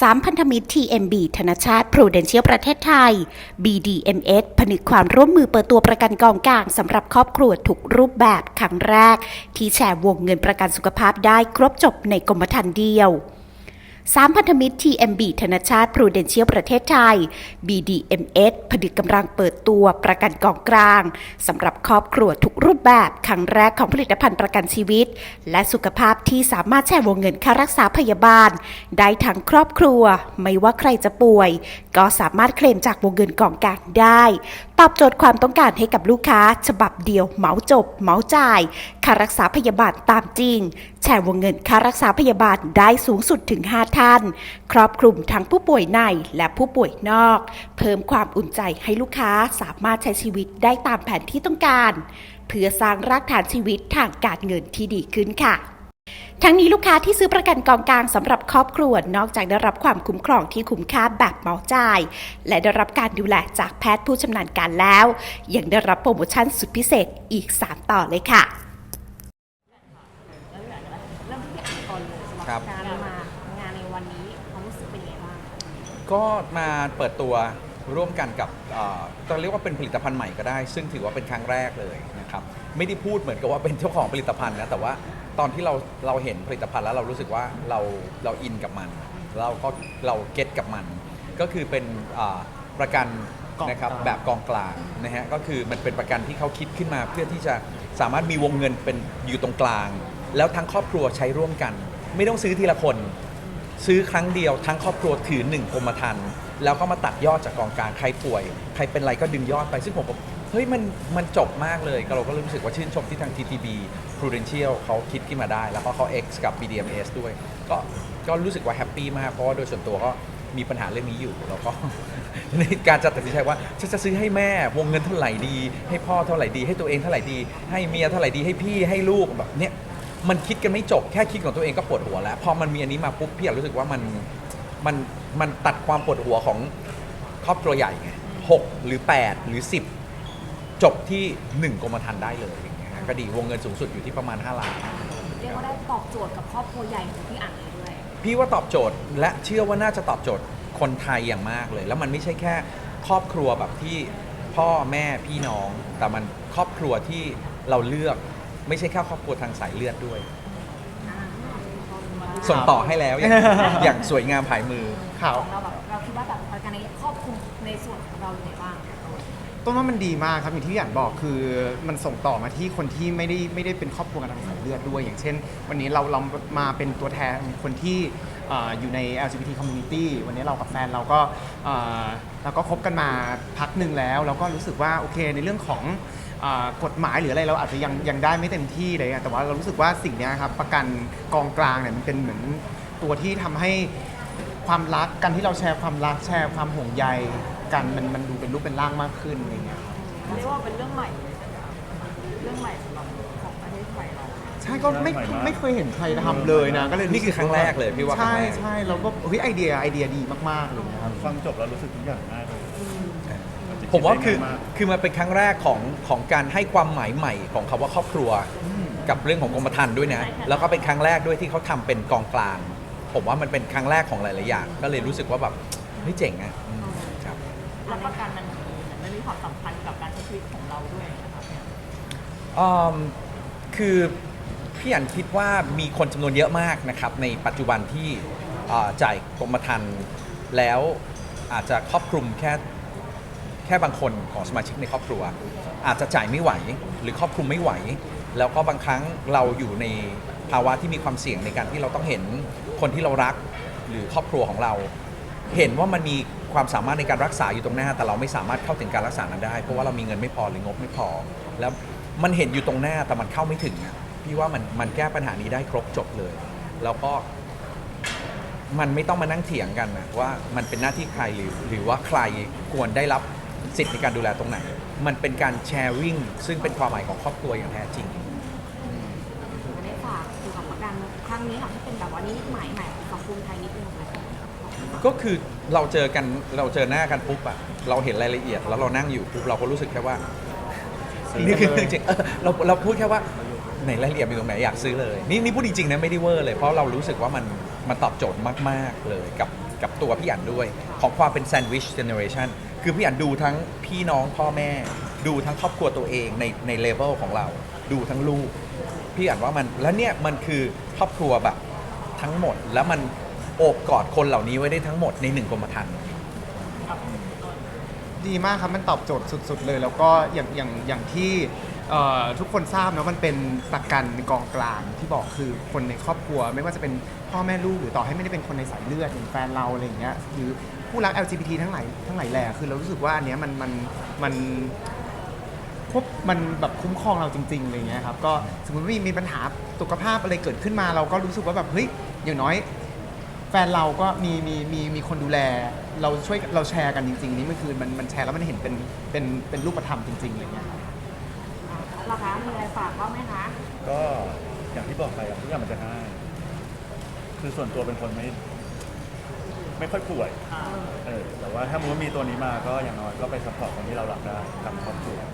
สามพันธมิตร TMB ธนชาติ Prudential ประเทศไทย BDMS ผนึกความร่วมมือเปิดตัวประกันกองกลางสำหรับครอบครัวทุกรูปแบบครั้งแรก ที่แชร์วงเงินประกันสุขภาพได้ครบจบในกรมธรรม์เดียว สามพันธมิตร TMB ธนชาติ Prudential ประเทศไทย BDMS ผนึกกำลังเปิดตัวประกันกองกลางสำหรับครอบครัวทุกรูปแบบครั้งแรกของผลิตภัณฑ์ประกันชีวิต และสุขภาพที่สามารถแชร์วงเงินค่ารักษาพยาบาล ได้ทั้งครอบครัว ไม่ว่าใครจะป่วย ก็สามารถเคลมจากวงเงินกองกลางได้ ตอบโจทย์ความต้องการให้กับลูกค้า ฉบับเดียวเหมาจบ เหมาจ่าย ค่ารักษาพยาบาลตามจริง แชร์วงเงินค่ารักษาพยาบาลได้สูงสุดถึง 5 ท่าน ครอบคลุมทั้งผู้ป่วยในและผู้ป่วยนอก เพิ่มความอุ่นใจให้ลูกค้าสามารถใช้ชีวิตได้ตามแผนที่ต้องการ เพื่อสร้างรากฐานชีวิตทางการเงินที่ดีขึ้นค่ะ ทั้งนี้ลูกค้าที่ซื้อประกันกองกลางสำหรับครอบครัวนอกจากได้รับความคุ้มครองที่คุ้มค่าแบบเหมาจ่าย และได้รับการดูแลจากแพทย์ผู้ชำนาญการแล้ว ยังได้รับโปรโมชั่นสุดพิเศษอีก 3 ต่อเลยค่ะ เริ่มที่พี่อ่านก่อนเลยสำหครัรับบการมางานในวันนี้ความรู้สึกเป็นยังไงบ้าง ก็มาเปิดตัวร่วมกันกับเอ่อต้องเรียกว่าเป็นผลิตภัณฑ์ใหม่ก็ได้ ซึ่งถือว่าเป็นครั้งแรกเลยนะครับ ไม่ได้พูดเหมือนกับว่าเป็นเจ้าของผลิตภัณฑ์นะ แต่ว่า ตอนที่เราเราเห็นผลิตภัณฑ์แล้วเรารู้สึกว่าเราเราอินกับมัน เราก็เราเก็ตกับมัน ก็คือเป็นอ่าประกันนะครับแบบกองกลางนะฮะก็คือมันเป็นประกันที่เขาคิดขึ้นมาเพื่อที่จะสามารถมีวงเงินเป็นอยู่ตรงกลาง แล้วทั้งครอบครัวใช้ร่วมกัน ไม่ต้องซื้อทีละคน ซื้อครั้งเดียวทั้งครอบครัวถือหนึ่งกรมธรรม์แล้วก็มาตัดยอดจากกองกลางใครป่วย ใครเป็นไรก็ดึงยอดไปซึ่งผมบอก เฮ้ยมันมันจบมากเลยก็เราก็รู้สึกว่าชื่นชมที่ทาง TTB Prudential เขาคิดขึ้นมาได้ แล้วก็เขา X กับ BDMS ด้วย ก็ก็รู้สึกว่าแฮปปี้มาก เพราะว่าโดยส่วนตัวก็มีปัญหาเรื่องนี้อยู่ แล้วก็ ในการจะตัดสินใจว่าฉันจะซื้อให้แม่วงเงินเท่าไหร่ดี ให้พ่อเท่าไหร่ดี ให้ตัวเองเท่าไหร่ดี ให้เมียเท่าไหร่ดีให้พี่ให้ลูกแบบเนี้ยมันคิดกันไม่จบแค่คิดของตัวเองก็ปวดหัวแล้วพอมันมีอันนี้มาปุ๊บพี่อยากรู้สึกว่ามันมันมันตัดความปวดหัวของครอบครัวใหญ่ไงหกหรือ 8 หรือ 10 จบที่ 1กรมธรรม์ได้เลยอย่างเงี้ยก็ดีวงเงินสูงสุดอยู่ที่ประมาณ 5 ล้าน เรียกว่าได้ตอบโจทย์กับครอบครัวใหญ่ของพี่อ่านเลยด้วย พี่ว่าตอบโจทย์และเชื่อว่าน่าจะตอบโจทย์คนไทยอย่างมากเลย แล้วมันไม่ใช่แค่ครอบครัวแบบที่พ่อแม่พี่น้อง แต่มันครอบครัวที่เราเลือกไม่ใช่แค่ครอบครัวทางสายเลือดด้วย ส่งต่อให้แล้วอย่างอย่างสวยงามผายมือ ข่าว ของเราแบบเราคิดว่าแบบประกันในครอบคลุมในส่วนของเราอย่างไรบ้าง ต้นว่ามันดีมากครับอย่างที่พี่อ่านบอกคือมันส่งต่อมาที่คนที่ไม่ได้ไม่ได้เป็นครอบครัวกันทางสายเลือดด้วย อย่างเช่น วันนี้เราเรามาเป็นตัวแทนคนที่เอ่ออยู่ใน LGBT community วันนี้เรากับแฟนเราก็เอ่อเราก็คบกันมาพักหนึ่งแล้ว เราก็รู้สึกว่าโอเคในเรื่องของเอ่อกฎหมายหรืออะไรเราอาจจะยังยังได้ไม่เต็มที่เลยแต่ว่าเรารู้สึกว่าสิ่งเนี้ยครับประกันกองกลางเนี่ยมันเป็นเหมือนตัวที่ทำให้ ความรักกันที่เราแชร์ความรักแชร์ความห่วงใย กันมันมันดูเป็นรูปเป็นร่างมากขึ้นอะไรเงี้ยครับเรียกว่าเป็นเรื่องใหม่เลยนะครับเรื่องใหม่สำหรับของประเทศไทยเรา ใช่ก็ไม่ไม่เคยเห็นใครทำเลยนะ ก็เลยนี่คือครั้งแรกเลยพี่ว่าครั้ใช่งแรก ใช่เราก็เฮ้ยไอเดียไอเดียดีมากๆเลยนะครับ ฟังจบแล้วรู้สึกทุกอย่างง่ายเลยผมว่าคือได้ง่ยมกคือมันเป็นครั้งแรกของของการให้ความหมายใหม่ของคำว่าครอบครัวกับเรื่องของกรมธรรม์ด้วยนะแล้วก็เป็นครั้งแรกด้วยที่เขาทำเป็นกองกลาง ผมว่ามันเป็นครั้งแรกของหลายๆอย่าง ก็เลยรู้สึกว่าแบบเฮ้ยเจ๋งอะอืมครับ แล้วประกันมันมันมีความสำคัญกับการใช้ชีวิตของเราด้วยนะครับอืมคือพี่อันคิดว่ามีคนจำนวนเยอะมากนะครับ ในปัจจุบันที่เอ่อจ่ายกรมธรรม์แล้วอาจจะครอบคลุมแค่แค่บางคนของสมาชิกในครอบครัว อาจจะจ่ายไม่ไหว หรือครอบคลุมไม่ไหว แล้วก็บางครั้งเราอยู่ในภาวะที่มีความเสี่ยงในการที่เราต้องเห็นคนที่เรารัก หรือครอบครัวของเรา เห็นว่ามันมีความสามารถในการรักษาอยู่ตรงหน้า แต่เราไม่สามารถเข้าถึงการรักษานั้นได้ เพราะว่าเรามีเงินไม่พอหรืองบไม่พอ แล้วมันเห็นอยู่ตรงหน้าแต่มันเข้าไม่ถึงอะพี่ว่ามันมันแก้ปัญหานี้ได้ครบจบเลย แล้วก็ มันไม่ต้องมานั่งเถียงกันนะว่ามันเป็นหน้าที่ใครหรือหรือว่าใครควรได้รับสิทธิ์ในการดูแลตรงไหน มันเป็นการแชร์วิ่งซึ่งเป็นความหมายของครอบครัวอย่างแท้จริงอันนี้ฝากเกี่ยวกับประกันครั้งนี้ค่ะที่เป็นแบบว่านี่หมายใหม่ของสังคมไทยนิดนึงค่ะ ก็คือเราเจอกันเราเจอหน้ากันปุ๊บอะเราเห็นรายละเอียด แล้วเรานั่งอยู่ปุ๊บเราก็รู้สึกแค่ว่านี่คือจริงๆเออเราเราพูดแค่ว่าไหนรายละเอียดอยู่ตรงไหนอยากซื้อเลย นี่นี่พูดจริงๆนะไม่ได้เวอร์เลยเพราะเรารู้สึกว่ามันมันตอบโจทย์มาก ๆ เลยกับกับตัวพี่อันด้วย ของความเป็นแซนด์วิชเจเนอเรชันคือพี่อันดูทั้งพี่น้องพ่อแม่ ดูทั้งครอบครัวตัวเองในในเลเวลของเรา ดูทั้งลูก พี่อันว่ามันแล้วเนี่ยมันคือครอบครัวแบบทั้งหมดแล้วมัน โอบกอดคนเหล่านี้ไว้ได้ทั้งหมดในหนึ่งกรมธรรม์ ดีมากครับ มันตอบโจทย์สุด ๆ เลย แล้วก็อย่างอย่างอย่างที่เอ่อทุกคนทราบนะมันเป็นประกันกองกลางที่บอกคือคนในครอบครัว ไม่ว่าจะเป็นพ่อแม่ลูกหรือต่อให้ไม่ได้เป็นคนในสายเลือดอย่างแฟนเราอะไรอย่างเงี้ยหรือผู้รัก LGBT ทั้งหลายทั้งหลายแหล่คือเรารู้สึกว่าอันเนี้ยมันมันมัน ควบมันแบบคุ้มครองเราจริงๆอะไรเงี้ยครับก็สมมติว่ามีมีปัญหาสุขภาพอะไรเกิดขึ้นมาเราก็รู้สึกว่าแบบเฮ้ยอย่างน้อย แฟนเราก็มีมีมีมีคนดูแล เราช่วยเราแชร์กันจริง ๆ นี่มันคือมันมันแชร์แล้วมันเห็นเป็นเป็นเป็นรูปธรรมจริงๆอะไรเงี้ยครับเราคะมีอะไรฝากบ้างไหมคะก็อย่างที่บอกไปอะทุกอย่างมันจะง่าย คือส่วนตัวเป็นคนไม่ ไม่ค่อยป่วย เออ แต่ว่าถ้ามุติว่ามีตัวนี้มาก็อย่างน้อยก็ไปซัพพอร์ตคนที่เรารักได้ทำครอบครัวอ่